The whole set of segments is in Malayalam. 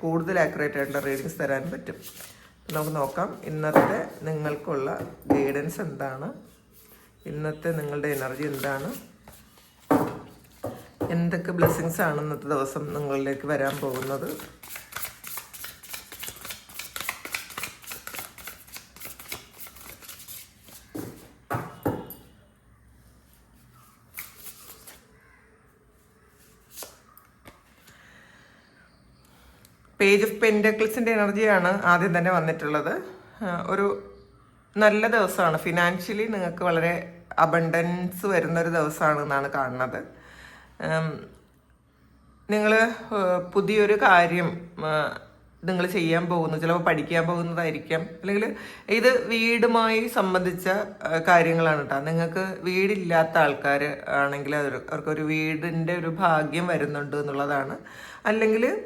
കൂടുതൽ ആക്യുറേറ്റ് ആയിട്ടുള്ള റീഡിങ്സ് തരാൻ പറ്റും. നമുക്ക് നോക്കാം. ഇന്നത്തെ നിങ്ങൾക്കുള്ള ഗൈഡൻസ് എന്താണ്? ഇന്നത്തെ നിങ്ങളുടെ എനർജി എന്താണ്? എന്തൊക്കെ ബ്ലെസ്സിങ്സ് ആണ് ഇന്നത്തെ ദിവസം നിങ്ങളിലേക്ക് വരാൻ പോകുന്നത്? പേജ് ഓഫ് പെൻഡക്കിൾസിന്റെ എനർജിയാണ് ആദ്യം തന്നെ വന്നിട്ടുള്ളത്. ഒരു നല്ല ദിവസമാണ്. ഫിനാൻഷ്യലി നിങ്ങൾക്ക് വളരെ അബണ്ടൻസ് വരുന്നൊരു ദിവസമാണ് എന്നാണ് കാണുന്നത്. നിങ്ങൾ പുതിയൊരു കാര്യം നിങ്ങൾ ചെയ്യാൻ പോകുന്നു. ചിലപ്പോൾ പഠിക്കാൻ പോകുന്നതായിരിക്കാം. അല്ലെങ്കിൽ ഇത് വീടുമായി സംബന്ധിച്ച കാര്യങ്ങളാണ് കേട്ടോ. നിങ്ങൾക്ക് വീടില്ലാത്ത ആൾക്കാർ ആണെങ്കിൽ അവർ- അവർക്കൊരു വീടിന്റെ ഒരു ഭാഗ്യം വരുന്നുണ്ട് എന്നുള്ളതാണ്. അല്ലെങ്കിൽ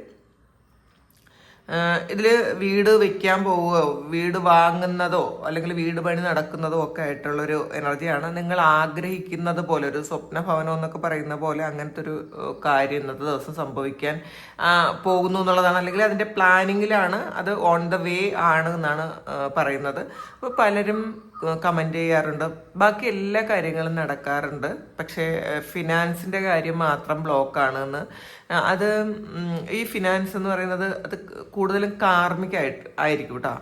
ഇതിൽ വീട് വെക്കാൻ പോവുകയോ വീട് വാങ്ങുന്നതോ അല്ലെങ്കിൽ വീട് പണി നടക്കുന്നതോ ഒക്കെ ആയിട്ടുള്ളൊരു എനർജിയാണ്. നിങ്ങൾ ആഗ്രഹിക്കുന്നത് പോലെ ഒരു സ്വപ്ന ഭവനം എന്നൊക്കെ പറയുന്ന പോലെ അങ്ങനത്തെ ഒരു കാര്യം ഇന്നത്തെ ദിവസം സംഭവിക്കാൻ പോകുന്നു എന്നുള്ളതാണ്. അല്ലെങ്കിൽ അതിന്റെ പ്ലാനിങ്ങിലാണ് അത് ഓൺ ദ വേ ആണ് എന്നാണ് പറയുന്നത്. അപ്പോൾ പലരും കമന്റ് ചെയ്യാറുണ്ട്. ബാക്കി എല്ലാ കാര്യങ്ങളും നടക്കാറുണ്ട്. പക്ഷേ ഫിനാൻസിന്റെ കാര്യം മാത്രം ബ്ലോക്കാണ് എന്ന് അത് ഈ ഫിനാൻസ് എന്ന് പറയുന്നത് അത് കൂടുതലും കാർമികമായിട്ട് ആയിരിക്കും കേട്ടോ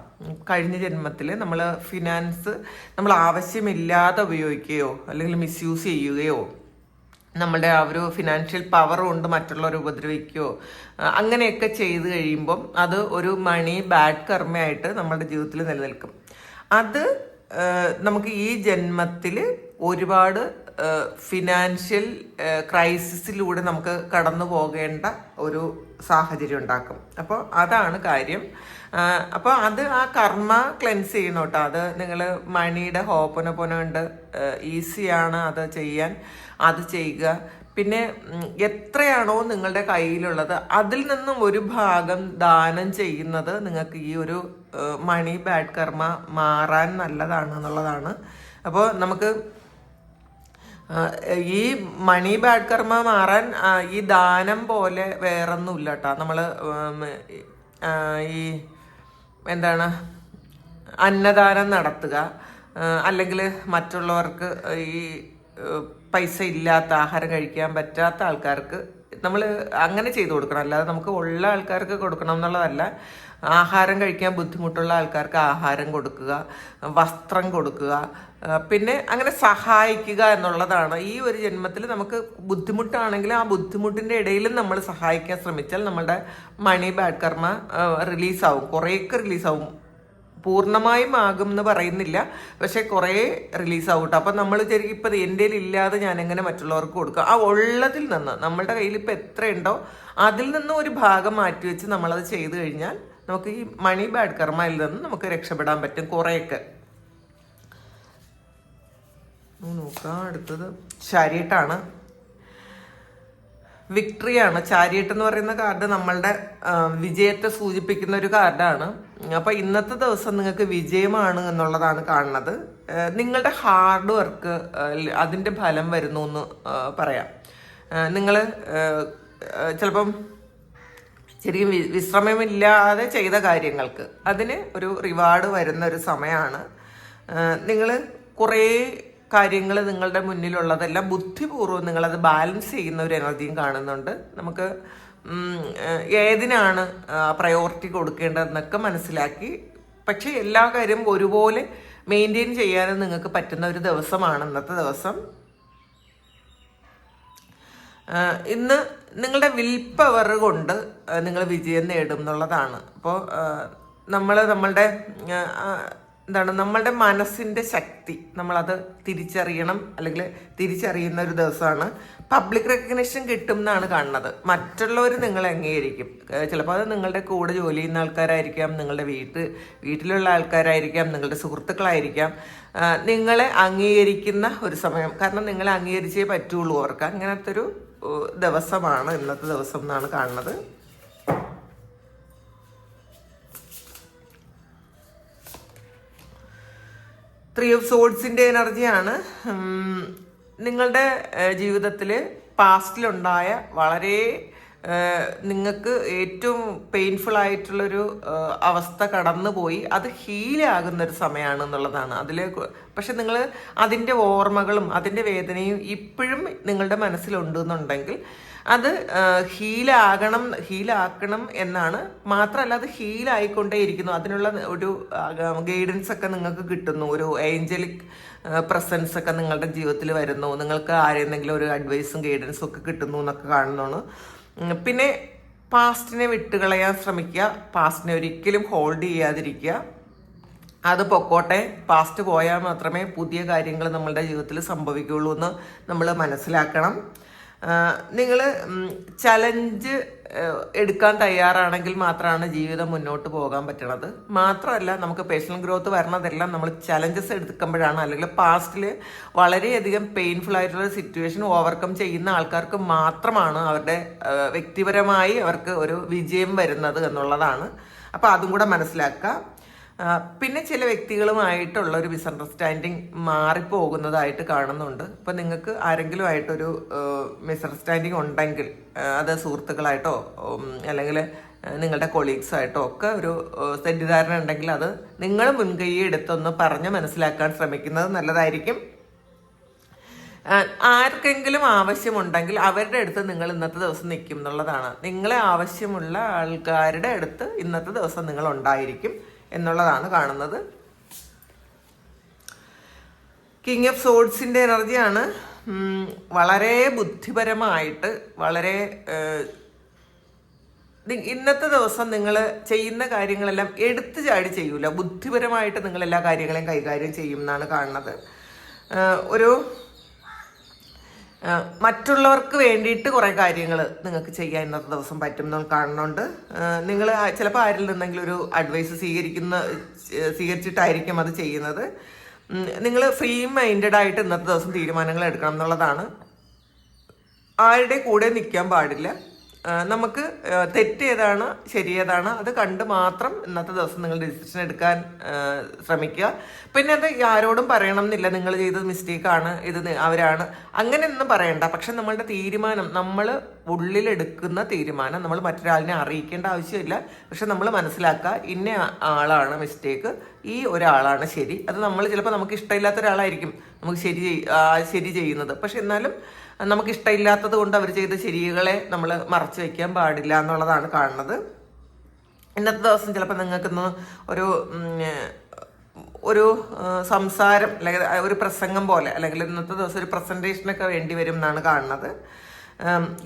കഴിഞ്ഞ ജന്മത്തിൽ നമ്മൾ ഫിനാൻസ് നമ്മൾ ആവശ്യമില്ലാതെ ഉപയോഗിക്കുകയോ അല്ലെങ്കിൽ മിസ്യൂസ് ചെയ്യുകയോ നമ്മളുടെ ആ ഒരു ഫിനാൻഷ്യൽ പവർ കൊണ്ട് മറ്റുള്ളവരെ ഉപദ്രവിക്കുകയോ അങ്ങനെയൊക്കെ ചെയ്ത് കഴിയുമ്പം അത് ഒരു മണി ബാഡ് കർമ്മയായിട്ട് നമ്മുടെ ജീവിതത്തിൽ നിലനിൽക്കും. അത് നമുക്ക് ഈ ജന്മത്തിൽ ഒരുപാട് ഫിനാൻഷ്യൽ ക്രൈസിസിലൂടെ നമുക്ക് കടന്നു പോകേണ്ട ഒരു സാഹചര്യം ഉണ്ടാക്കും. അപ്പോൾ അതാണ് കാര്യം. അപ്പോൾ അത് ആ കർമ്മ ക്ലെൻസ് ചെയ്യണം കേട്ടോ. അത് നിങ്ങൾ മണിയുടെ ഹോപ്പനൊപ്പന കൊണ്ട് ഈസിയാണ് അത് ചെയ്യാൻ അത് ചെയ്യുക. പിന്നെ എത്രയാണോ നിങ്ങളുടെ കയ്യിലുള്ളത് അതിൽ നിന്നും ഒരു ഭാഗം ദാനം ചെയ്യുന്നത് നിങ്ങൾക്ക് ഈ ഒരു മണി ബാഡ് കർമ്മ മാറാൻ നല്ലതാണ് എന്നുള്ളതാണ്. അപ്പോൾ നമുക്ക് ഈ മണി ബാഡ് കർമ്മ മാറാൻ ഈ ദാനം പോലെ വേറൊന്നുമില്ല കേട്ടോ. നമ്മൾ ഈ എന്താണ് അന്നദാനം നടത്തുക അല്ലെങ്കിൽ മറ്റുള്ളവർക്ക് ഈ പൈസ ഇല്ലാത്ത ആഹാരം കഴിക്കാൻ പറ്റാത്ത ആൾക്കാർക്ക് നമ്മൾ അങ്ങനെ ചെയ്തു കൊടുക്കണം. അല്ലാതെ നമുക്ക് ഉള്ള ആൾക്കാർക്ക് കൊടുക്കണം എന്നുള്ളതല്ല. ആഹാരം കഴിക്കാൻ ബുദ്ധിമുട്ടുള്ള ആൾക്കാർക്ക് ആഹാരം കൊടുക്കുക വസ്ത്രം കൊടുക്കുക പിന്നെ അങ്ങനെ സഹായിക്കുക എന്നുള്ളതാണ്. ഈ ഒരു ജന്മത്തിൽ നമുക്ക് ബുദ്ധിമുട്ടാണെങ്കിൽ ആ ബുദ്ധിമുട്ടിന്റെ ഇടയിലും നമ്മൾ സഹായിക്കാൻ ശ്രമിച്ചാൽ നമ്മുടെ മണി ബാഡ് കർമ്മ റിലീസാവും കുറേയൊക്കെ റിലീസാവും പൂർണമായും ആകും എന്ന് പറയുന്നില്ല. പക്ഷെ കുറേ റിലീസ് ആവും കേട്ടോ നമ്മൾ ശരിക്കും ഇപ്പം എന്റെ ഇല്ലാതെ ഞാൻ എങ്ങനെ മറ്റുള്ളവർക്ക് കൊടുക്കുക ആ ഉള്ളതിൽ നിന്ന് നമ്മളുടെ കയ്യിൽ എത്ര ഉണ്ടോ അതിൽ നിന്ന് ഒരു ഭാഗം മാറ്റി വെച്ച് നമ്മളത് ചെയ്തു കഴിഞ്ഞാൽ നമുക്ക് ഈ മണി ബാഡ് കർമ്മയിൽ നിന്ന് നമുക്ക് രക്ഷപ്പെടാൻ പറ്റും കുറേയൊക്കെ. നോക്കാം അടുത്തത്. ശരീട്ടാണ്. വിക്ടറിയാണ്. ചാരിയറ്റ് എന്ന് പറയുന്ന കാർഡ് നമ്മളുടെ വിജയത്തെ സൂചിപ്പിക്കുന്ന ഒരു കാർഡാണ് അപ്പൊ ഇന്നത്തെ ദിവസം നിങ്ങൾക്ക് വിജയമാണ് എന്നുള്ളതാണ് കാണുന്നത്. നിങ്ങളുടെ ഹാർഡ് വർക്ക് അതിന്റെ ഫലം വരുന്നു എന്ന് പറയാം. നിങ്ങൾ ചിലപ്പം ശരിക്കും വിശ്രമമില്ലാതെ ചെയ്ത കാര്യങ്ങൾക്ക് അതിന് ഒരു റിവാർഡ് വരുന്ന ഒരു സമയമാണ് നിങ്ങൾ കുറേ കാര്യങ്ങൾ നിങ്ങളുടെ മുന്നിലുള്ളതെല്ലാം ബുദ്ധിപൂർവം നിങ്ങളത് ബാലൻസ് ചെയ്യുന്ന ഒരു എനർജിയും കാണുന്നുണ്ട്. നമുക്ക് ഏതിനാണ് പ്രയോറിറ്റി കൊടുക്കേണ്ടതെന്നൊക്കെ മനസ്സിലാക്കി. പക്ഷേ എല്ലാ കാര്യവും ഒരുപോലെ മെയിന്റെയിൻ ചെയ്യാനും നിങ്ങൾക്ക് പറ്റുന്ന ഒരു ദിവസമാണ് ഇന്നത്തെ ദിവസം. ഇന്ന് നിങ്ങളുടെ വിൽ പവർ കൊണ്ട് നിങ്ങൾ വിജയം നേടും എന്നുള്ളതാണ്. അപ്പോൾ നമ്മൾ നമ്മളുടെ എന്താണ് നമ്മളുടെ മനസ്സിന്റെ ശക്തി. നമ്മളത് തിരിച്ചറിയണം. അല്ലെങ്കിൽ തിരിച്ചറിയുന്ന ഒരു ദിവസമാണ്. പബ്ലിക് റെക്കഗ്നേഷൻ കിട്ടും എന്നാണ് കാണുന്നത്. മറ്റുള്ളവർ നിങ്ങളെ അംഗീകരിക്കും. ചിലപ്പോൾ അത് നിങ്ങളുടെ കൂടെ ജോലി ചെയ്യുന്ന ആൾക്കാരായിരിക്കാം നിങ്ങളുടെ വീട്ട് വീട്ടിലുള്ള ആൾക്കാരായിരിക്കാം നിങ്ങളുടെ സുഹൃത്തുക്കളായിരിക്കാം. നിങ്ങളെ അംഗീകരിക്കുന്ന ഒരു സമയം. കാരണം നിങ്ങളെ അംഗീകരിച്ചേ പറ്റുള്ളൂ അവർക്ക്. അങ്ങനത്തെ ഒരു ദിവസമാണ് ഇന്നത്തെ ദിവസം എന്നാണ് കാണുന്നത്. ത്രീ ഓഫ് സോഡ്സിന്റെ എനർജിയാണ്. നിങ്ങളുടെ ജീവിതത്തിൽ പാസ്റ്റിലുണ്ടായ വളരെ നിങ്ങൾക്ക് ഏറ്റവും പെയിൻഫുൾ ആയിട്ടുള്ളൊരു അവസ്ഥ കടന്നുപോയി. അത് ഹീലാകുന്ന ഒരു സമയമാണ് എന്നുള്ളതാണ് അതിൽ പക്ഷെ നിങ്ങൾ അതിന്റെ ഓർമ്മകളും അതിന്റെ വേദനയും ഇപ്പോഴും നിങ്ങളുടെ മനസ്സിലുണ്ട് എന്നുണ്ടെങ്കിൽ അത് ഹീലാകണം ഹീലാക്കണം എന്നാണ്. മാത്രമല്ല അത് ഹീലായിക്കൊണ്ടേ ഇരിക്കുന്നു അതിനുള്ള ഒരു ഗൈഡൻസ് ഒക്കെ നിങ്ങൾക്ക് കിട്ടുന്നു. ഒരു ഏഞ്ചലിക് പ്രസൻസ് ഒക്കെ നിങ്ങളുടെ ജീവിതത്തിൽ വരുന്നു. നിങ്ങൾക്ക് ആരെന്തെങ്കിലും ഒരു അഡ്വൈസും ഗൈഡൻസും ഒക്കെ കിട്ടുന്നു എന്നൊക്കെ കാണുന്നതാണ്. പിന്നെ പാസ്റ്റിനെ വിട്ടുകളയാൻ ശ്രമിക്കുക. പാസ്റ്റിനെ ഒരിക്കലും ഹോൾഡ് ചെയ്യാതിരിക്കുക. അത് പൊക്കോട്ടെ. പാസ്റ്റ് പോയാൽ മാത്രമേ പുതിയ കാര്യങ്ങൾ നമ്മളുടെ ജീവിതത്തിൽ സംഭവിക്കുകയുള്ളൂ എന്ന് നമ്മൾ മനസ്സിലാക്കണം. നിങ്ങൾ ചലഞ്ച് എടുക്കാൻ തയ്യാറാണെങ്കിൽ മാത്രമാണ് ജീവിതം മുന്നോട്ട് പോകാൻ പറ്റണത്. മാത്രമല്ല നമുക്ക് പേഴ്സണൽ ഗ്രോത്ത് വരണതെല്ലാം നമ്മൾ ചലഞ്ചസ് എടുക്കുമ്പോഴാണ്. അല്ലെങ്കിൽ പാസ്റ്റിൽ വളരെയധികം പെയിൻഫുൾ ആയിട്ടുള്ള സിറ്റുവേഷൻ ഓവർകം ചെയ്യുന്ന ആൾക്കാർക്ക് മാത്രമാണ് അവരുടെ വ്യക്തിപരമായി അവർക്ക് ഒരു വിജയം വരുന്നത് എന്നുള്ളതാണ്. അപ്പോൾ അതും കൂടെ മനസ്സിലാക്കുക പിന്നെ ചില വ്യക്തികളുമായിട്ടുള്ള ഒരു മിസ്അണ്ടർസ്റ്റാൻഡിങ് മാറിപ്പോകുന്നതായിട്ട് കാണുന്നുണ്ട്. ഇപ്പൊ നിങ്ങൾക്ക് ആരെങ്കിലും ആയിട്ടൊരു മിസ്അണ്ടർസ്റ്റാൻഡിങ് ഉണ്ടെങ്കിൽ അത് സുഹൃത്തുക്കളായിട്ടോ അല്ലെങ്കിൽ നിങ്ങളുടെ കൊളീഗ്സ് ആയിട്ടോ ഒക്കെ ഒരു തെറ്റിദ്ധാരണ ഉണ്ടെങ്കിൽ അത് നിങ്ങൾ മുൻകൈ എടുത്തൊന്ന് പറഞ്ഞ് മനസ്സിലാക്കാൻ ശ്രമിക്കുന്നത് നല്ലതായിരിക്കും. ആർക്കെങ്കിലും ആവശ്യമുണ്ടെങ്കിൽ അവരുടെ അടുത്ത് നിങ്ങൾ ഇന്നത്തെ ദിവസം നിൽക്കും എന്നുള്ളതാണ്. നിങ്ങളെ ആവശ്യമുള്ള ആൾക്കാരുടെ അടുത്ത് ഇന്നത്തെ ദിവസം നിങ്ങൾ ഉണ്ടായിരിക്കും. എന്നുള്ളതാണ് കാണുന്നത്. കിങ് ഓഫ് സോഡ്സിന്റെ എനർജിയാണ് വളരെ ബുദ്ധിപരമായിട്ട് വളരെ ഇന്നത്തെ ദിവസം നിങ്ങൾ ചെയ്യുന്ന കാര്യങ്ങളെല്ലാം എടുത്തു ചാടി ചെയ്യൂല. ബുദ്ധിപരമായിട്ട് നിങ്ങൾ എല്ലാ കാര്യങ്ങളെയും കൈകാര്യം ചെയ്യും എന്നാണ് കാണുന്നത്. ഒരു മറ്റുള്ളവർക്ക് വേണ്ടിയിട്ട് കുറേ കാര്യങ്ങൾ നിങ്ങൾക്ക് ചെയ്യാൻ ഇന്നത്തെ ദിവസം പറ്റും എന്ന് കാണുന്നുണ്ട്. നിങ്ങൾ ചിലപ്പോൾ ആരിൽ നിന്നെങ്കിലും ഒരു അഡ്വൈസ് സ്വീകരിക്കുന്ന സ്വീകരിച്ചിട്ടായിരിക്കും അത് ചെയ്യുന്നത്. നിങ്ങൾ ഫ്രീ മൈൻഡഡ് ആയിട്ട് ഇന്നത്തെ ദിവസം തീരുമാനങ്ങൾ എടുക്കണം എന്നുള്ളതാണ്. ആരുടെ കൂടെ നിൽക്കാൻ പാടില്ല. നമുക്ക് തെറ്റേതാണ് തെറ്റ് ഏതാണ് ശരി ഏതാണ് അത് കണ്ട് മാത്രം ഇന്നത്തെ ദിവസം നിങ്ങൾ ഡിസിഷൻ എടുക്കാൻ ശ്രമിക്കുക. പിന്നെ അത് ആരോടും പറയണം എന്നില്ല നിങ്ങൾ ചെയ്തത് മിസ്റ്റേക്കാണ് ഇത് അവരാണ്. അങ്ങനെയൊന്നും പറയണ്ട. പക്ഷെ നമ്മളുടെ തീരുമാനം നമ്മൾ ഉള്ളിലെടുക്കുന്ന തീരുമാനം നമ്മൾ മറ്റൊരാളിനെ അറിയിക്കേണ്ട ആവശ്യമില്ല. പക്ഷെ നമ്മൾ മനസ്സിലാക്കുക ഇന്ന ആളാണ് മിസ്റ്റേക്ക് ഈ ഒരാളാണ് ശരി. അത് നമ്മൾ ചിലപ്പോൾ നമുക്ക് ഇഷ്ടമില്ലാത്ത ഒരാളായിരിക്കും നമുക്ക് ശരി ശരി ചെയ്യുന്നത്. പക്ഷെ എന്നാലും നമുക്ക് ഇഷ്ടമില്ലാത്തത് കൊണ്ട് അവർ ചെയ്ത ശരികളെ നമ്മൾ മറച്ചു വെക്കാൻ പാടില്ല എന്നുള്ളതാണ് കാണുന്നത്. ഇന്നത്തെ ദിവസം ചിലപ്പോൾ നിങ്ങൾക്കിന്ന് ഒരു ഒരു സംസാരം അല്ലെങ്കിൽ ഒരു പ്രസംഗം പോലെ അല്ലെങ്കിൽ ഇന്നത്തെ ദിവസം ഒരു പ്രസന്റേഷനൊക്കെ വേണ്ടി വരും എന്നാണ് കാണുന്നത്.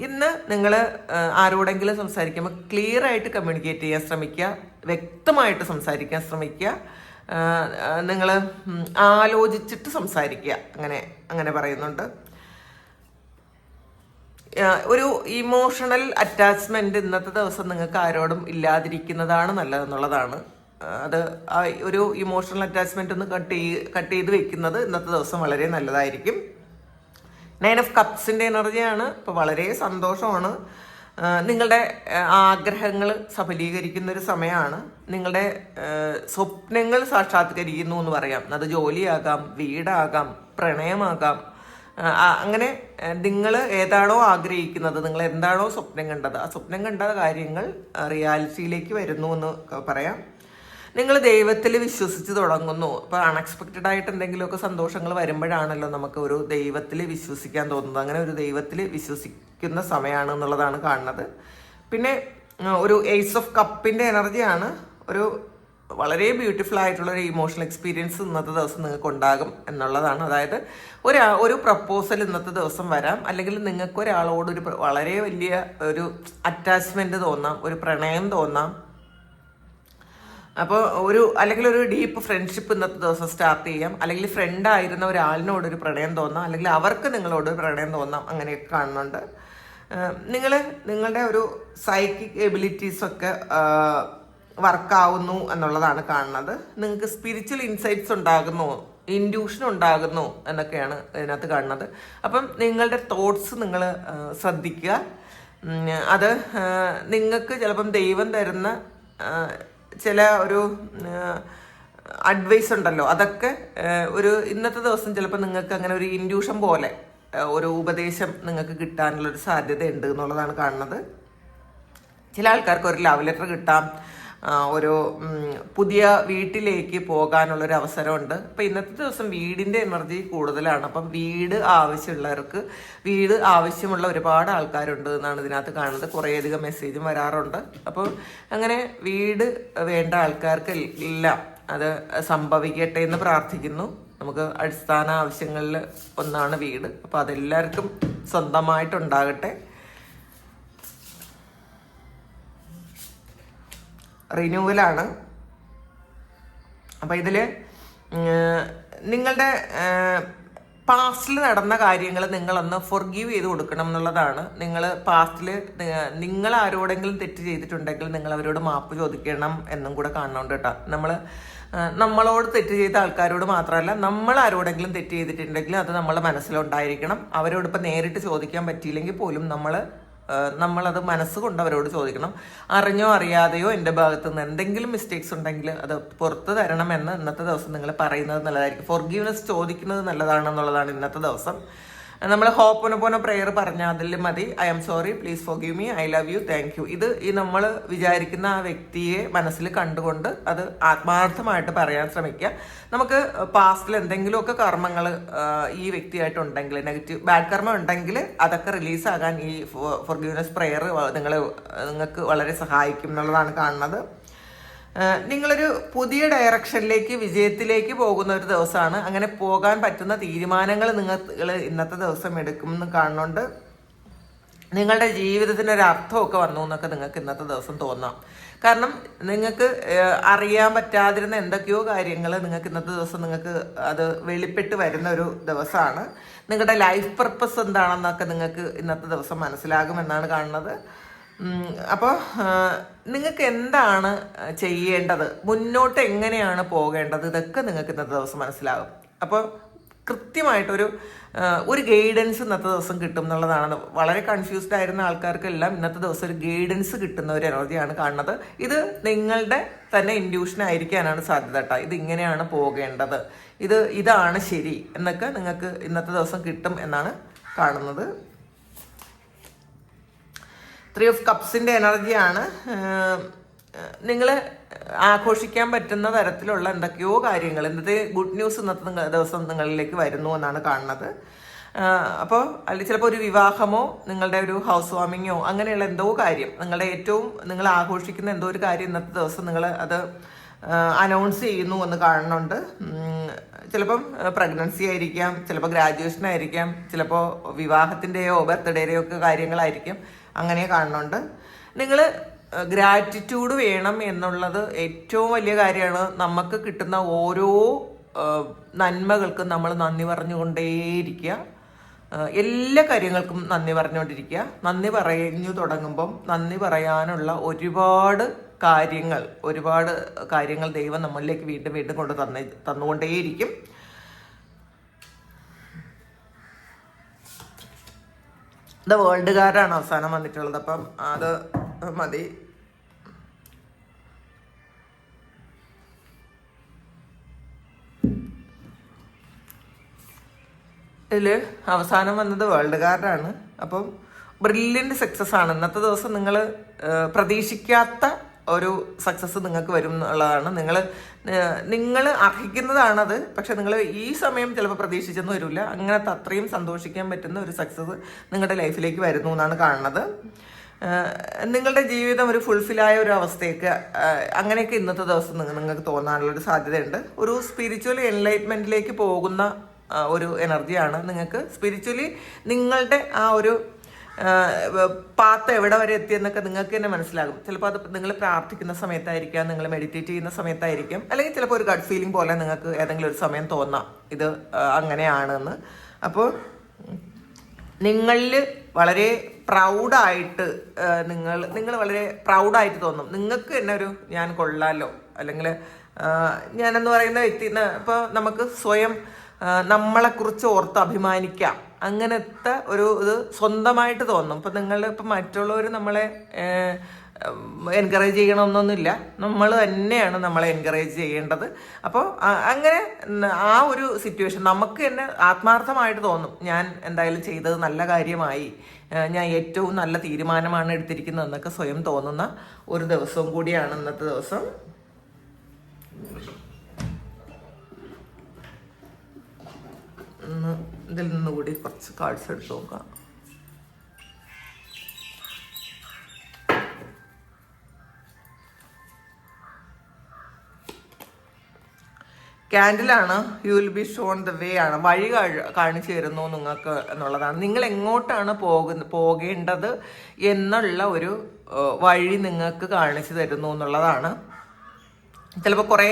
ഇന്ന് നിങ്ങൾ ആരോടെങ്കിലും സംസാരിക്കുമ്പോൾ ക്ലിയർ ആയിട്ട് കമ്മ്യൂണിക്കേറ്റ് ചെയ്യാൻ ശ്രമിക്കുക വ്യക്തമായിട്ട് സംസാരിക്കാൻ ശ്രമിക്കുക നിങ്ങൾ ആലോചിച്ചിട്ട് സംസാരിക്കുക. അങ്ങനെ അങ്ങനെ പറയുന്നുണ്ട്. ഒരു ഇമോഷണൽ അറ്റാച്ച്മെന്റ് ഇന്നത്തെ ദിവസം നിങ്ങൾക്ക് ആരോടും ഇല്ലാതിരിക്കുന്നതാണ് നല്ലതെന്നുള്ളതാണ്. അത് ഒരു ഇമോഷണൽ അറ്റാച്ച്മെന്റ് ഒന്ന് കട്ട് ചെയ്ത് കട്ട് ചെയ്ത് വെക്കുന്നത് ഇന്നത്തെ ദിവസം വളരെ നല്ലതായിരിക്കും. നയൻ ഓഫ് കപ്സിന്റെ എനർജിയാണ് ഇപ്പോൾ വളരെ സന്തോഷമാണ്. നിങ്ങളുടെ ആഗ്രഹങ്ങൾ സഫലീകരിക്കുന്ന ഒരു സമയമാണ്. നിങ്ങളുടെ സ്വപ്നങ്ങൾ സാക്ഷാത്കരിക്കുന്നു എന്ന് പറയാം. അത് ജോലിയാകാം വീടാകാം പ്രണയമാകാം അങ്ങനെ നിങ്ങൾ ഏതാണോ ആഗ്രഹിക്കുന്നത് നിങ്ങൾ എന്താണോ സ്വപ്നം കണ്ടത് ആ സ്വപ്നം കണ്ട കാര്യങ്ങൾ റിയാലിറ്റിയിലേക്ക് വരുന്നു എന്ന് പറയാം. നിങ്ങൾ ദൈവത്തിൽ വിശ്വസിച്ച് തുടങ്ങുന്നു. ഇപ്പോൾ അൺഎക്സ്പെക്റ്റഡ് ആയിട്ട് എന്തെങ്കിലുമൊക്കെ സന്തോഷങ്ങൾ വരുമ്പോഴാണല്ലോ നമുക്ക് ഒരു ദൈവത്തിൽ വിശ്വസിക്കാൻ തോന്നുന്നത്. അങ്ങനെ ഒരു ദൈവത്തിൽ വിശ്വസിക്കുന്ന സമയമാണ് എന്നുള്ളതാണ് കാണുന്നത്. പിന്നെ ഒരു എയ്സ് ഓഫ് കപ്പിന്റെ എനർജിയാണ് ഒരു വളരെ ബ്യൂട്ടിഫുൾ ആയിട്ടുള്ള ഒരു ഇമോഷണൽ എക്സ്പീരിയൻസ് ഇന്നത്തെ ദിവസം നിങ്ങൾക്ക് ഉണ്ടാകും എന്നുള്ളതാണ്. അതായത് ഒരു ഒരു പ്രപ്പോസൽ ഇന്നത്തെ ദിവസം വരാം. അല്ലെങ്കിൽ നിങ്ങൾക്ക് ഒരാളോട് ഒരു വളരെ വലിയ ഒരു അറ്റാച്ച്മെന്റ് തോന്നാം ഒരു പ്രണയം തോന്നാം. അപ്പോൾ ഒരു അല്ലെങ്കിൽ ഒരു ഡീപ്പ് ഫ്രണ്ട്ഷിപ്പ് ഇന്നത്തെ ദിവസം സ്റ്റാർട്ട് ചെയ്യാം. അല്ലെങ്കിൽ ഫ്രണ്ട് ആയിരുന്ന ഒരാളിനോട് ഒരു പ്രണയം തോന്നാം. അല്ലെങ്കിൽ അവർക്ക് നിങ്ങളോട് ഒരു പ്രണയം തോന്നാം. അങ്ങനെയൊക്കെ കാണുന്നുണ്ട്. നിങ്ങൾ നിങ്ങളുടെ ഒരു സൈക്കിക് എബിലിറ്റീസ് ഒക്കെ വർക്കാവുന്നു എന്നുള്ളതാണ് കാണുന്നത്. നിങ്ങൾക്ക് സ്പിരിച്വൽ ഇൻസൈറ്റ്സ് ഉണ്ടാകുന്നു ഇൻഡ്യൂഷൻ ഉണ്ടാകുന്നു എന്നൊക്കെയാണ് ഇതിനകത്ത് കാണുന്നത്. അപ്പം നിങ്ങളുടെ തോട്ട്സ് നിങ്ങൾ ശ്രദ്ധിക്കുക. അത് നിങ്ങൾക്ക് ചിലപ്പം ദൈവം തരുന്ന ചില ഒരു അഡ്വൈസ് ഉണ്ടല്ലോ. അതൊക്കെ ഒരു ഇന്നത്തെ ദിവസം ചിലപ്പോൾ നിങ്ങൾക്ക് അങ്ങനെ ഒരു ഇൻഡ്യൂഷൻ പോലെ ഒരു ഉപദേശം നിങ്ങൾക്ക് കിട്ടാനുള്ള ഒരു സാധ്യത ഉണ്ട് എന്നുള്ളതാണ് കാണുന്നത്. ചില ആൾക്കാർക്ക് ഒരു ലവ് ലെറ്റർ കിട്ടാം. ഒരു പുതിയ വീട്ടിലേക്ക് പോകാനുള്ളൊരു അവസരമുണ്ട്. അപ്പം ഇന്നത്തെ ദിവസം വീടിന്റെ എനർജി കൂടുതലാണ്. അപ്പം വീട് ആവശ്യമുള്ളവർക്ക് വീട് ആവശ്യമുള്ള ഒരുപാട് ആൾക്കാരുണ്ട് എന്നാണ് ഇതിനകത്ത് കാണുന്നത്. കുറേയധികം മെസ്സേജും വരാറുണ്ട്. അപ്പോൾ അങ്ങനെ വീട് വേണ്ട ആൾക്കാർക്ക് എല്ലാം അത് സംഭവിക്കട്ടെ എന്ന് പ്രാർത്ഥിക്കുന്നു. നമുക്ക് അടിസ്ഥാന ആവശ്യങ്ങളിൽ ഒന്നാണ് വീട്. അപ്പോൾ അതെല്ലാവർക്കും സ്വന്തമായിട്ടുണ്ടാകട്ടെ. റിന്യൂവലാണ് അപ്പം ഇതിൽ നിങ്ങളുടെ പാസ്റ്റിൽ നടന്ന കാര്യങ്ങൾ നിങ്ങളൊന്ന് ഫൊർഗീവ് ചെയ്ത് കൊടുക്കണം എന്നുള്ളതാണ്. നിങ്ങൾ പാസ്റ്റിൽ നിങ്ങൾ ആരോടെങ്കിലും തെറ്റ് ചെയ്തിട്ടുണ്ടെങ്കിൽ നിങ്ങൾ അവരോട് മാപ്പ് ചോദിക്കണം എന്നും കൂടെ കാണണമുണ്ട് കേട്ടോ. നമ്മൾ നമ്മളോട് തെറ്റ് ചെയ്ത ആൾക്കാരോട് മാത്രമല്ല നമ്മൾ ആരോടെങ്കിലും തെറ്റ് ചെയ്തിട്ടുണ്ടെങ്കിൽ അത് നമ്മളെ മനസ്സിലുണ്ടായിരിക്കണം. അവരോട് നേരിട്ട് ചോദിക്കാൻ പറ്റിയില്ലെങ്കിൽ പോലും നമ്മൾ നമ്മളത് മനസ്സുകൊണ്ട് അവരോട് ചോദിക്കണം. അറിഞ്ഞോ അറിയാതെയോ എന്റെ ഭാഗത്ത് നിന്ന് എന്തെങ്കിലും മിസ്റ്റേക്സ് ഉണ്ടെങ്കിൽ അത് പുറത്ത് തരണമെന്ന് ഇന്നത്തെ ദിവസം നിങ്ങൾ പറയുന്നത് നല്ലതായിരിക്കും. ഫോർഗീവ്നെസ് ചോദിക്കുന്നത് നല്ലതാണെന്നുള്ളതാണ് ഇന്നത്തെ ദിവസം. നമ്മൾ ഹോപ്പനപ്പോന പ്രെയർ പറഞ്ഞാൽ അതിൽ മതി. I'm sorry please forgive me I love you thank you ഇത് ഈ നമ്മൾ വിചാരിക്കുന്ന ആ വ്യക്തിയെ മനസ്സിൽ കണ്ടുകൊണ്ട് അത് ആത്മാർത്ഥമായിട്ട് പറയാൻ ശ്രമിക്കുക. നമുക്ക് പാസ്റ്റിൽ എന്തെങ്കിലുമൊക്കെ കർമ്മങ്ങൾ ഈ വ്യക്തിയായിട്ടുണ്ടെങ്കിൽ നെഗറ്റീവ് ബാഡ് കർമ്മം ഉണ്ടെങ്കിൽ അതൊക്കെ റിലീസാകാൻ ഈ ഫോർഗീവ്നെസ് പ്രെയർ നിങ്ങൾ നിങ്ങൾക്ക് വളരെ സഹായിക്കും എന്നുള്ളതാണ് കാണുന്നത്. നിങ്ങളൊരു പുതിയ ഡയറക്ഷനിലേക്ക് വിജയത്തിലേക്ക് പോകുന്ന ഒരു ദിവസമാണ്. അങ്ങനെ പോകാൻ പറ്റുന്ന തീരുമാനങ്ങൾ നിങ്ങൾ ഇന്നത്തെ ദിവസം എടുക്കും എന്ന് കാണുന്നുണ്ട്. നിങ്ങളുടെ ജീവിതത്തിന് ഒരു അർത്ഥമൊക്കെ വന്നു എന്നൊക്കെ നിങ്ങൾക്ക് ഇന്നത്തെ ദിവസം തോന്നാം. കാരണം നിങ്ങൾക്ക് അറിയാൻ പറ്റാതിരുന്ന എന്തൊക്കെയോ കാര്യങ്ങൾ നിങ്ങൾക്ക് ഇന്നത്തെ ദിവസം നിങ്ങൾക്ക് അത് വെളിപ്പെട്ട് വരുന്ന ഒരു ദിവസമാണ്. നിങ്ങളുടെ ലൈഫ് പർപ്പസ് എന്താണെന്നൊക്കെ നിങ്ങൾക്ക് ഇന്നത്തെ ദിവസം മനസ്സിലാകുമെന്നാണ് കാണുന്നത്. അപ്പോൾ നിങ്ങൾക്ക് എന്താണ് ചെയ്യേണ്ടത്? മുന്നോട്ട് എങ്ങനെയാണ് പോകേണ്ടത്? ഇതൊക്കെ നിങ്ങൾക്ക് ഇന്നത്തെ ദിവസം മനസ്സിലാകും അപ്പോൾ കൃത്യമായിട്ടൊരു ഒരു ഗൈഡൻസ് ഇന്നത്തെ ദിവസം കിട്ടും എന്നുള്ളതാണ് വളരെ കൺഫ്യൂസ്ഡ് ആയിരുന്ന ആൾക്കാർക്കെല്ലാം ഇന്നത്തെ ദിവസം ഒരു ഗൈഡൻസ് കിട്ടുന്ന ഒരു എനർജിയാണ് കാണുന്നത്. ഇത് നിങ്ങളുടെ തന്നെ ഇൻഡ്യൂഷൻ ആയിരിക്കാനാണ് സാധ്യത കേട്ടോ. ഇത് ഇങ്ങനെയാണ് പോകേണ്ടത്. ഇത് ഇതാണ് ശരി എന്നൊക്കെ നിങ്ങൾക്ക് ഇന്നത്തെ ദിവസം കിട്ടും എന്നാണ് കാണുന്നത്. ത്രീ ഓഫ് കപ്സിന്റെ എനർജിയാണ് നിങ്ങൾ ആഘോഷിക്കാൻ പറ്റുന്ന തരത്തിലുള്ള എന്തൊക്കെയോ കാര്യങ്ങൾ. ഇന്നത്തെ ഗുഡ് ന്യൂസ് ഇന്നത്തെ ദിവസം നിങ്ങളിലേക്ക് വരുന്നു എന്നാണ് കാണുന്നത്. അപ്പോൾ അല്ലെങ്കിൽ ചിലപ്പോൾ ഒരു വിവാഹമോ നിങ്ങളുടെ ഒരു ഹൗസ് വാമിങ്ങോ അങ്ങനെയുള്ള എന്തോ കാര്യം നിങ്ങളുടെ ഏറ്റവും നിങ്ങൾ ആഘോഷിക്കുന്ന എന്തോ ഒരു കാര്യം ഇന്നത്തെ ദിവസം നിങ്ങൾ അത് അനൗൺസ് ചെയ്യുന്നു എന്ന് കാണുന്നുണ്ട്. ചിലപ്പം പ്രഗ്നൻസി ആയിരിക്കാം ചിലപ്പോൾ ഗ്രാജുവേഷൻ ആയിരിക്കാം ചിലപ്പോൾ വിവാഹത്തിന്റെയോ ബർത്ത്ഡേയുടെയോ ഒക്കെ കാര്യങ്ങളായിരിക്കും. അങ്ങനെ കാണുന്നുണ്ട്. നിങ്ങൾ ഗ്രാറ്റിറ്റ്യൂഡ് വേണം എന്നുള്ളത് ഏറ്റവും വലിയ കാര്യമാണ്. നമുക്ക് കിട്ടുന്ന ഓരോ നന്മകൾക്കും നമ്മൾ നന്ദി പറഞ്ഞുകൊണ്ടേയിരിക്കുക. എല്ലാ കാര്യങ്ങൾക്കും നന്ദി പറഞ്ഞുകൊണ്ടിരിക്കുക. നന്ദി പറഞ്ഞു തുടങ്ങുമ്പം നന്ദി പറയാനുള്ള ഒരുപാട് കാര്യങ്ങൾ ഒരുപാട് കാര്യങ്ങൾ ദൈവം നമ്മളിലേക്ക് വീണ്ടും വീണ്ടും കൊണ്ട് തന്നെ തന്നുകൊണ്ടേയിരിക്കും. ഇത് വേൾഡുകാരാണ് അവസാനം വന്നിട്ടുള്ളത്. അപ്പം അത് മതി. ഇതിൽ അവസാനം വന്നത് വേൾഡ് കാർഡാണ് അപ്പം ബ്രില്യന്റ് സക്സസ് ആണ്. ഇന്നത്തെ ദിവസം നിങ്ങൾ പ്രതീക്ഷിക്കാത്ത ഒരു സക്സസ് നിങ്ങൾക്ക് വരും എന്നുള്ളതാണ്. നിങ്ങൾ നിങ്ങൾ അർഹിക്കുന്നതാണത് പക്ഷെ നിങ്ങൾ ഈ സമയം ചിലപ്പോൾ പ്രതീക്ഷിച്ചെന്ന് വരില്ല. അങ്ങനത്തെ അത്രയും സന്തോഷിക്കാൻ പറ്റുന്ന ഒരു സക്സസ് നിങ്ങളുടെ ലൈഫിലേക്ക് വരുന്നു എന്നാണ് കാണുന്നത്. നിങ്ങളുടെ ജീവിതം ഒരു ഫുൾഫില്ലായ ഒരു അവസ്ഥയൊക്കെ അങ്ങനെയൊക്കെ ഇന്നത്തെ ദിവസം നിങ്ങൾ നിങ്ങൾക്ക് തോന്നാനുള്ള ഒരു സാധ്യതയുണ്ട്. ഒരു സ്പിരിച്വൽ എൻലൈറ്റ്മെന്റിലേക്ക് പോകുന്ന ഒരു എനർജിയാണ് നിങ്ങൾക്ക് സ്പിരിച്വലി നിങ്ങളുടെ ആ ഒരു പാത്ത് എവിടെ വരെ എത്തിയെന്നൊക്കെ നിങ്ങൾക്ക് തന്നെ മനസ്സിലാകും. ചിലപ്പോൾ അത് നിങ്ങൾ പ്രാർത്ഥിക്കുന്ന സമയത്തായിരിക്കാം നിങ്ങൾ മെഡിറ്റേറ്റ് ചെയ്യുന്ന സമയത്തായിരിക്കും അല്ലെങ്കിൽ ചിലപ്പോൾ ഒരു ഗഡ് ഫീലിംഗ് പോലെ നിങ്ങൾക്ക് ഏതെങ്കിലും ഒരു സമയം തോന്നാം. ഇത് അങ്ങനെയാണെന്ന്. അപ്പോൾ നിങ്ങളിൽ വളരെ പ്രൗഡായിട്ട് നിങ്ങൾ നിങ്ങൾ വളരെ പ്രൗഡായിട്ട് തോന്നും. നിങ്ങൾക്ക് തന്നെ ഒരു ഞാൻ കൊള്ളാലോ? അല്ലെങ്കിൽ ഞാനെന്ന് പറയുന്ന വ്യക്തി ഇപ്പോൾ നമുക്ക് സ്വയം നമ്മളെക്കുറിച്ച് ഓർത്ത് അഭിമാനിക്കാം. അങ്ങനത്തെ ഒരു ഇത് സ്വന്തമായിട്ട് തോന്നും. ഇപ്പം നിങ്ങൾ ഇപ്പം മറ്റുള്ളവർ നമ്മളെ എൻകറേജ് ചെയ്യണമെന്നൊന്നുമില്ല. നമ്മൾ തന്നെയാണ് നമ്മളെ എൻകറേജ് ചെയ്യേണ്ടത്. അപ്പോൾ അങ്ങനെ ആ ഒരു സിറ്റുവേഷൻ നമുക്ക് തന്നെ ആത്മാർത്ഥമായിട്ട് തോന്നും. ഞാൻ എന്തായാലും ചെയ്തത് നല്ല കാര്യമായി. ഞാൻ ഏറ്റവും നല്ല തീരുമാനമാണ് എടുത്തിരിക്കുന്നത് എന്നൊക്കെ സ്വയം തോന്നുന്ന ഒരു ദിവസവും കൂടിയാണ് ഇന്നത്തെ ദിവസം. ഇതിൽ നിന്നുകൂടി കുറച്ച് കാർഡ്സ് എടുത്ത് നോക്കാം. ക്യാൻഡിലാണ് you will be shown the way ആണ്. വഴി കാണിച്ചു തരുന്നു നിങ്ങൾക്ക് എന്നുള്ളതാണ്. നിങ്ങൾ എങ്ങോട്ടാണ് പോകുന്ന പോകേണ്ടത് എന്നുള്ള ഒരു വഴി നിങ്ങൾക്ക് കാണിച്ചു തരുന്നു എന്നുള്ളതാണ്. ചിലപ്പോൾ കുറേ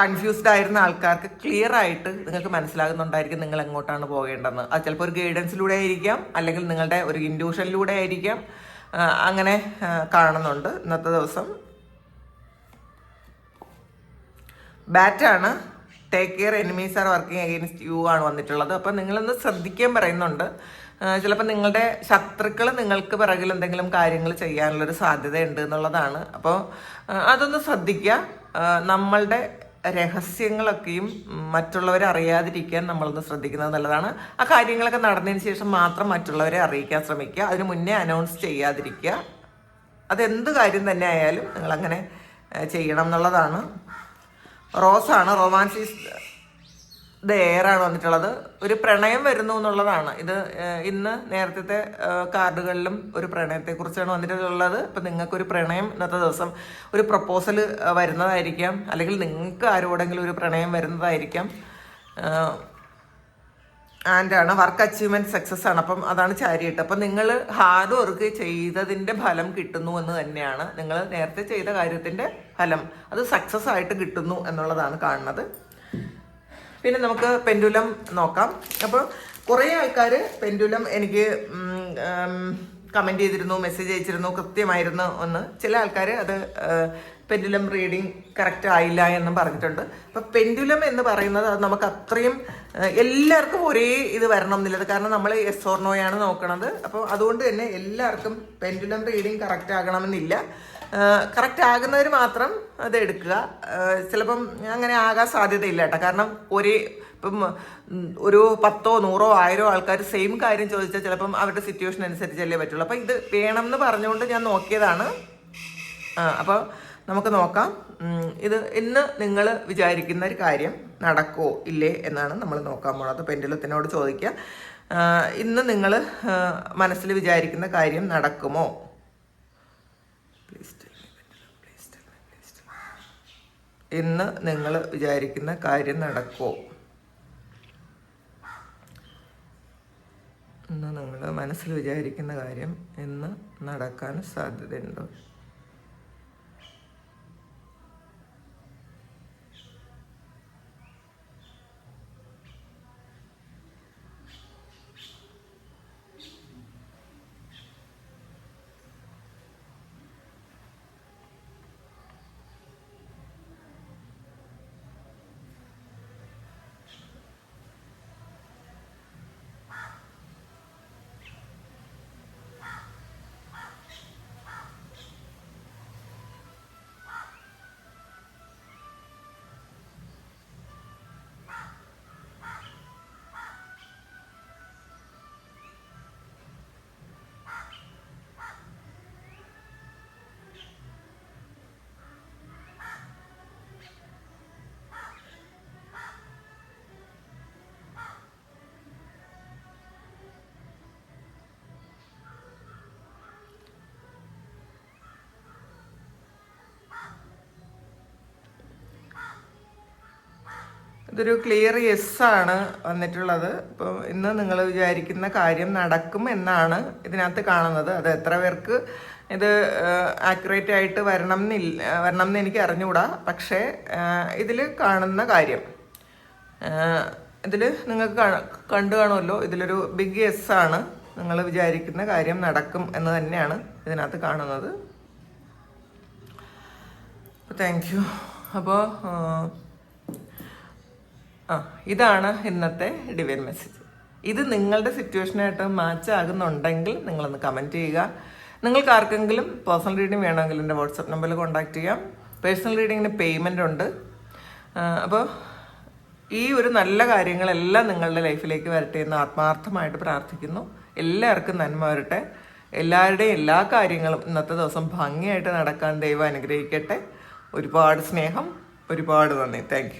കൺഫ്യൂസ്ഡ് ആയിരുന്ന ആൾക്കാർക്ക് ക്ലിയർ ആയിട്ട് നിങ്ങൾക്ക് മനസ്സിലാകുന്നുണ്ടായിരിക്കും നിങ്ങൾ എങ്ങോട്ടാണ് പോകേണ്ടതെന്ന്. അത് ചിലപ്പോൾ ഒരു ഗൈഡൻസിലൂടെ ആയിരിക്കാം അല്ലെങ്കിൽ നിങ്ങളുടെ ഒരു ഇൻഡ്യൂഷനിലൂടെ ആയിരിക്കാം അങ്ങനെ കാണുന്നുണ്ട് ഇന്നത്തെ ദിവസം. ബാറ്റാണ് take care enemies are working against you ആണ് വന്നിട്ടുള്ളത്. അപ്പം നിങ്ങളൊന്ന് ശ്രദ്ധിക്കാൻ പറയുന്നുണ്ട്. ചിലപ്പോൾ നിങ്ങളുടെ ശത്രുക്കൾ നിങ്ങൾക്ക് പിറകിൽ എന്തെങ്കിലും കാര്യങ്ങൾ ചെയ്യാനുള്ളൊരു സാധ്യതയുണ്ട് എന്നുള്ളതാണ്. അപ്പോൾ അതൊന്ന് ശ്രദ്ധിക്കുക നമ്മളുടെ രഹസ്യങ്ങളൊക്കെയും മറ്റുള്ളവരെ അറിയാതിരിക്കാൻ നമ്മളൊന്ന് ശ്രദ്ധിക്കുന്നത് നല്ലതാണ്. ആ കാര്യങ്ങളൊക്കെ നടന്നതിന് ശേഷം മാത്രം മറ്റുള്ളവരെ അറിയിക്കാൻ ശ്രമിക്കുക. അതിന് മുന്നേ അനൗൺസ് ചെയ്യാതിരിക്കുക. അതെന്ത് കാര്യം തന്നെ ആയാലും നിങ്ങളങ്ങനെ ചെയ്യണം എന്നുള്ളതാണ്. റോസാണ് റൊമാൻസിസ് ഇത് എയറാണ് വന്നിട്ടുള്ളത്. ഒരു പ്രണയം വരുന്നു എന്നുള്ളതാണ്. ഇത് ഇന്ന് നേരത്തെ കാർഡുകളിലും ഒരു പ്രണയത്തെക്കുറിച്ചാണ് വന്നിട്ടുള്ളത്. ഇപ്പം നിങ്ങൾക്കൊരു പ്രണയം ഇന്നത്തെ ദിവസം ഒരു പ്രപ്പോസൽ വരുന്നതായിരിക്കാം. അല്ലെങ്കിൽ നിങ്ങൾക്ക് ആരോടെങ്കിലും ഒരു പ്രണയം വരുന്നതായിരിക്കാം. ആൻഡ് ആണ് വർക്ക് അച്ചീവ്മെന്റ് സക്സസ് ആണ്. അപ്പം അതാണ് ചാരിയിട്ട്. അപ്പം നിങ്ങൾ ഹാർഡ് വർക്ക് ചെയ്തതിന്റെ ഫലം കിട്ടുന്നു എന്ന് തന്നെയാണ്. നിങ്ങൾ നേരത്തെ ചെയ്ത കാര്യത്തിന്റെ ഫലം. അത് സക്സസ് ആയിട്ട് കിട്ടുന്നു എന്നുള്ളതാണ് കാണുന്നത്. പിന്നെ നമുക്ക് പെൻഡുലം നോക്കാം. അപ്പോൾ കുറേ ആൾക്കാർ പെൻഡുലം എനിക്ക് കമന്റ് ചെയ്തിരുന്നു മെസ്സേജ് അയച്ചിരുന്നു കൃത്യമായിരുന്നു ഒന്ന് ചില ആൾക്കാർ അത് പെൻഡുലം റീഡിങ് കറക്റ്റ് ആയില്ല എന്നും പറഞ്ഞിട്ടുണ്ട്. അപ്പം പെൻഡുലം എന്ന് പറയുന്നത് അത് നമുക്ക് അത്രയും എല്ലാവർക്കും ഒരേ ഇത് വരണം എന്നില്ലത് കാരണം നമ്മൾ എസ് ഓർണോയാണ് നോക്കണത്. അപ്പോൾ അതുകൊണ്ട് തന്നെ എല്ലാവർക്കും പെൻഡുലം റീഡിങ് കറക്റ്റ് ആകണമെന്നില്ല. കറക്റ്റ് ആകുന്നവർ മാത്രം അത് എടുക്കുക. ചിലപ്പം അങ്ങനെ ആകാൻ സാധ്യതയില്ല കേട്ടോ. കാരണം ഒരേ ഇപ്പം ഒരു പത്തോ നൂറോ ആയിരോ ആൾക്കാർ സെയിം കാര്യം ചോദിച്ചാൽ ചിലപ്പം അവരുടെ സിറ്റുവേഷൻ അനുസരിച്ചല്ലേ പറ്റുള്ളൂ. അപ്പം ഇത് വേണം എന്ന് പറഞ്ഞുകൊണ്ട് ഞാൻ നോക്കിയതാണ്. ആ അപ്പോൾ നമുക്ക് നോക്കാം. ഇത് ഇന്ന് നിങ്ങൾ വിചാരിക്കുന്ന ഒരു കാര്യം നടക്കുമോ ഇല്ലേ എന്നാണ് നമ്മൾ നോക്കാൻ പോണത്. പെൻഡുലത്തിനോട് ചോദിക്കുക ഇന്ന് നിങ്ങൾ മനസ്സിൽ വിചാരിക്കുന്ന കാര്യം നടക്കുമോ? ഇന്ന് നിങ്ങൾ വിചാരിക്കുന്ന കാര്യം നടക്കുമോ ഇന്ന് നിങ്ങൾ മനസ്സിൽ വിചാരിക്കുന്ന കാര്യം ഇന്ന് നടക്കാൻ സാധ്യതയുണ്ടോ? ഇതൊരു ക്ലിയർ യെസ് ആണ് വന്നിട്ടുള്ളത്. ഇപ്പോൾ ഇന്ന് നിങ്ങൾ വിചാരിക്കുന്ന കാര്യം നടക്കും എന്നാണ് ഇതിനകത്ത് കാണുന്നത്. അത് എത്ര പേർക്ക് ഇത് ആക്യുറേറ്റ് ആയിട്ട് വരണം എന്നില്ല വരണം എന്ന് എനിക്ക് അറിഞ്ഞുകൂടാ. പക്ഷേ ഇതിൽ കാണുന്ന കാര്യം ഇതിൽ നിങ്ങൾക്ക് കണ്ടു കാണുമല്ലോ. ഇതിലൊരു ബിഗ് യെസ് ആണ് നിങ്ങൾ വിചാരിക്കുന്ന കാര്യം നടക്കും എന്ന് തന്നെയാണ് ഇതിനകത്ത് കാണുന്നത്. താങ്ക് യു അപ്പോൾ ആ ഇതാണ് ഇന്നത്തെ ഡിവൈൻ മെസ്സേജ് ഇത് നിങ്ങളുടെ സിറ്റുവേഷനായിട്ട് മാച്ച് ആകുന്നുണ്ടെങ്കിൽ നിങ്ങളൊന്ന് കമന്റ് ചെയ്യുക. നിങ്ങൾക്ക് ആർക്കെങ്കിലും പേഴ്സണൽ റീഡിംഗ് വേണമെങ്കിൽ എന്റെ വാട്സപ്പ് നമ്പറിൽ കോൺടാക്ട് ചെയ്യാം. പേഴ്സണൽ റീഡിങ്ങിന് പേയ്മെന്റ് ഉണ്ട്. അപ്പോൾ ഈ ഒരു നല്ല കാര്യങ്ങളെല്ലാം നിങ്ങളുടെ ലൈഫിലേക്ക് വരട്ടെ എന്ന് ആത്മാർത്ഥമായിട്ട് പ്രാർത്ഥിക്കുന്നു. എല്ലാവർക്കും നന്മ വരട്ടെ. എല്ലാവരുടെയും എല്ലാ കാര്യങ്ങളും ഇന്നത്തെ ദിവസം ഭംഗിയായിട്ട് നടക്കാൻ ദൈവം അനുഗ്രഹിക്കട്ടെ. ഒരുപാട് സ്നേഹം ഒരുപാട് നന്ദി. താങ്ക്